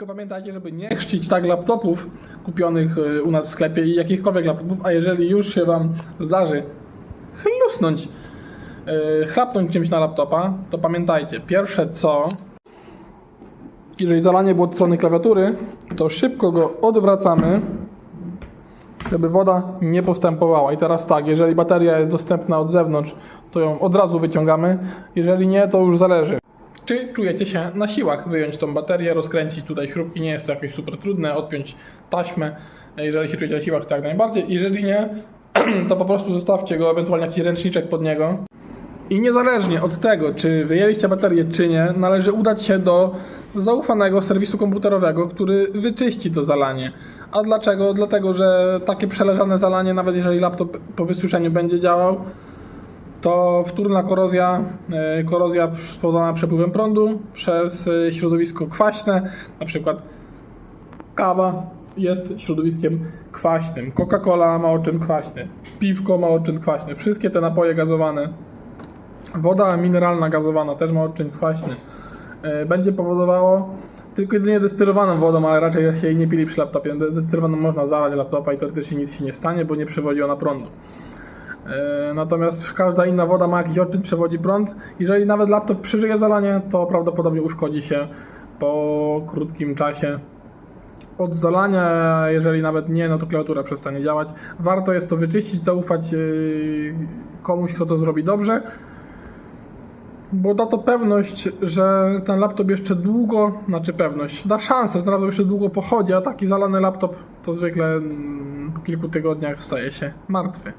Tylko pamiętajcie, żeby nie chrzcić tak laptopów kupionych y, u nas w sklepie i jakichkolwiek laptopów, a jeżeli już się Wam zdarzy chlusnąć, yy, chlapnąć czymś na laptopa, to pamiętajcie, pierwsze co, jeżeli zalanie było od strony klawiatury, to szybko go odwracamy, żeby woda nie postępowała. I teraz tak, jeżeli bateria jest dostępna od zewnątrz, to ją od razu wyciągamy, jeżeli nie, to już zależy. Czy czujecie się na siłach wyjąć tą baterię, rozkręcić tutaj śrubki, nie jest to jakieś super trudne, odpiąć taśmę, jeżeli się czujecie na siłach, to jak najbardziej. Jeżeli nie, to po prostu zostawcie go, ewentualnie jakiś ręczniczek pod niego. I niezależnie od tego, czy wyjęliście baterię, czy nie, należy udać się do zaufanego serwisu komputerowego, który wyczyści to zalanie. A dlaczego? Dlatego, że takie przeleżane zalanie, nawet jeżeli laptop po wysłyszeniu będzie działał, to wtórna korozja, e, korozja spowodowana przepływem prądu przez e, środowisko kwaśne, na przykład kawa jest środowiskiem kwaśnym, Coca-Cola ma odczyn kwaśny, piwko ma odczyn kwaśny, wszystkie te napoje gazowane, woda mineralna gazowana też ma odczyn kwaśny, e, będzie powodowało tylko jedynie destylowaną wodą, ale raczej się jej nie pili przy laptopie. De- Destylowaną można zalać laptopa i teoretycznie nic się nie stanie, bo nie przewodzi ona prądu. E, Natomiast każda inna woda ma jakiś odczyn, przewodzi prąd. Jeżeli nawet laptop przeżyje zalanie, to prawdopodobnie uszkodzi się po krótkim czasie od zalania. Jeżeli nawet nie, no to klawiatura przestanie działać. Warto jest to wyczyścić, zaufać yy, komuś, kto to zrobi dobrze. Bo da to pewność, że ten laptop jeszcze długo, znaczy pewność, da szansę, że laptop jeszcze długo pochodzi, a taki zalany laptop to zwykle mm, po kilku tygodniach staje się martwy.